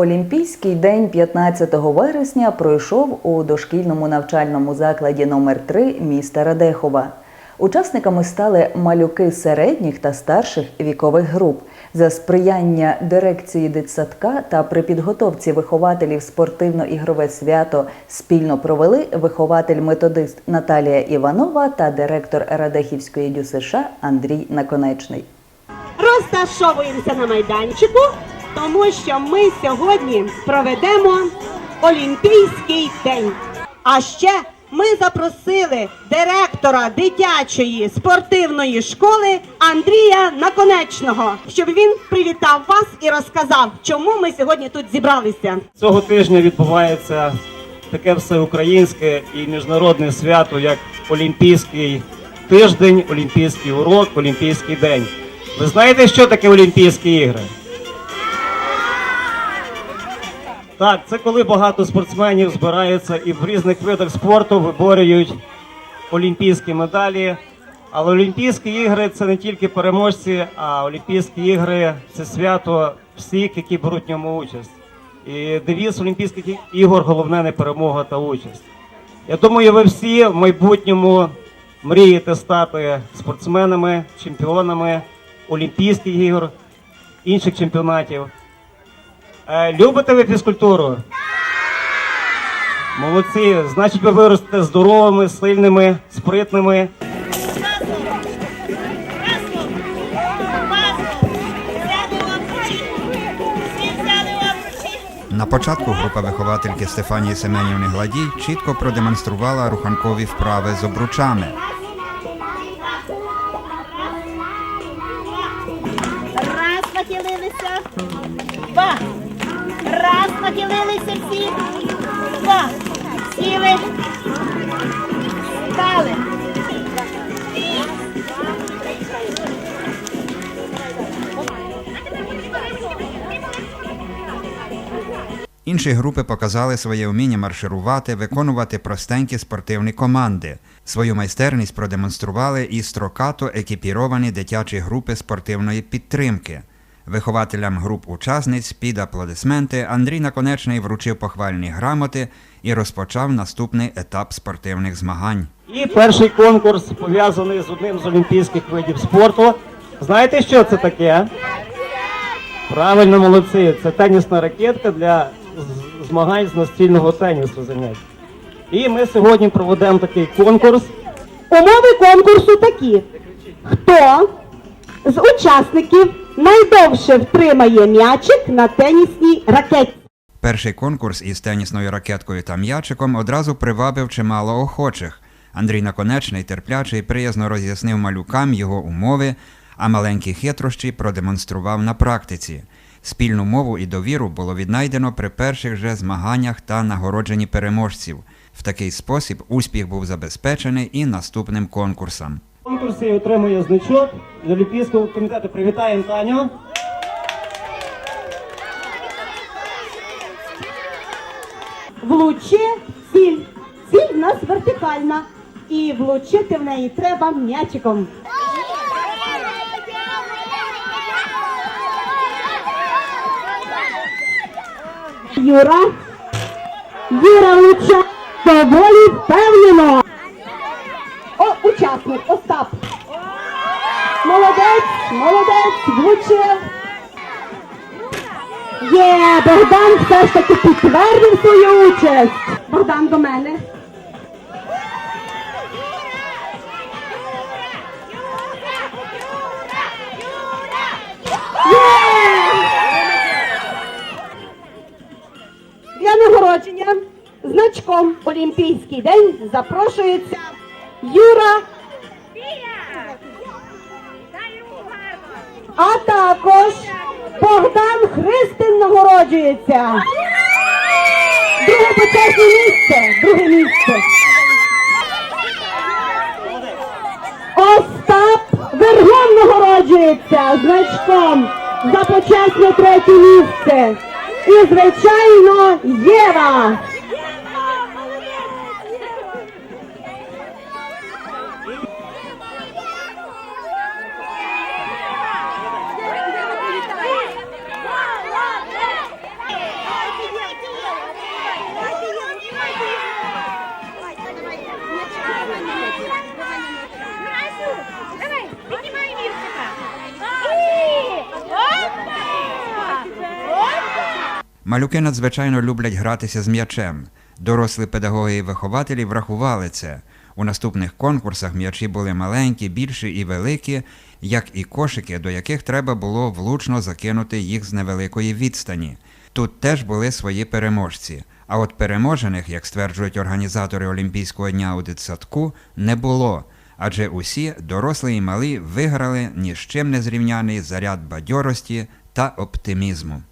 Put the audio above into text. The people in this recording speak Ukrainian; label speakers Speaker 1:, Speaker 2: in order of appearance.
Speaker 1: Олімпійський день 15 вересня пройшов у дошкільному навчальному закладі номер 3 міста Радехова. Учасниками стали малюки середніх та старших вікових груп. За сприяння дирекції дитсадка та при підготовці вихователів спортивно-ігрове свято спільно провели вихователь-методист Наталія Іванова та директор Радехівської ДЮСШ Андрій Наконечний.
Speaker 2: розташовуємося на майданчику, тому що ми сьогодні проведемо Олімпійський день. А ще ми запросили директора дитячої спортивної школи Андрія Наконечного, щоб він привітав вас і розказав, чому ми сьогодні тут зібралися.
Speaker 3: Цього тижня відбувається таке всеукраїнське і міжнародне свято, як Олімпійський тиждень, Олімпійський урок, Олімпійський день. Ви знаєте, що таке Олімпійські ігри? Так, це коли багато спортсменів збираються і в різних видах спорту виборюють олімпійські медалі. Але Олімпійські ігри це не тільки переможці, а Олімпійські ігри це свято всіх, які беруть в ньому участь. І девіз Олімпійських ігор головне не перемога та участь. Я думаю, ви всі в майбутньому мрієте стати спортсменами, чемпіонами Олімпійських ігор, інших чемпіонатів. Е, любите ви фізкультуру? Молодці. Значить, ви виростете здоровими, сильними, спритними.
Speaker 4: На початку група виховательки Стефанії Семенівни Гладій чітко продемонструвала руханкові вправи з обручами.
Speaker 2: Раз нахилилися. Два. Раз нахилилися всі. Два. Сіли. Стали.
Speaker 4: Інші групи показали своє вміння марширувати, виконувати простенькі спортивні команди. Свою майстерність продемонстрували і строкато екіпіровані дитячі групи спортивної підтримки. Вихователям груп учасниць під аплодисменти Андрій Наконечний вручив похвальні грамоти і розпочав наступний етап спортивних змагань.
Speaker 3: І перший конкурс пов'язаний з одним з олімпійських видів спорту. Знаєте, що це таке? Правильно, молодці. Це тенісна ракетка для змагань з настільного тенісу занять. І ми сьогодні проведемо такий конкурс.
Speaker 2: Умови конкурсу такі. Хто з учасників найдовше втримає м'ячик на тенісній ракеті?
Speaker 4: Перший конкурс із тенісною ракеткою та м'ячиком одразу привабив чимало охочих. Андрій Наконечний терпляче і приязно роз'яснив малюкам його умови, а маленькі хитрощі продемонстрував на практиці. Спільну мову і довіру було віднайдено при перших же змаганнях та нагородженні переможців. В такий спосіб успіх був забезпечений і наступним конкурсам.
Speaker 3: В конкурсі отримує значок з Олімпійського комітету. Привітаємо Таню.
Speaker 2: Влучи ціль. Ціль в нас вертикальна. І влучити в неї треба м'ячиком. Юра. Юра влучає доволі впевнено. О, учасник, Остап. Молодець, молодець, влучив. Є, Богдан все ж таки підтвердив свою участь. Богдан до мене. Для нагородження значком Олімпійський день запрошується Юра, а також Богдан Христин нагороджується. Друге почесне місце. Друге місце. Остап Вергун нагороджується значком за почесне третє місце. І, звичайно, Єва.
Speaker 4: Малюки надзвичайно люблять гратися з м'ячем. Дорослі педагоги і вихователі врахували це. У наступних конкурсах м'ячі були маленькі, більші і великі, як і кошики, до яких треба було влучно закинути їх з невеликої відстані. Тут теж були свої переможці. А от переможених, як стверджують організатори Олімпійського дня у дитсадку, не було. Адже усі, дорослі і малі, виграли ні з чим не зрівняний заряд бадьорості та оптимізму.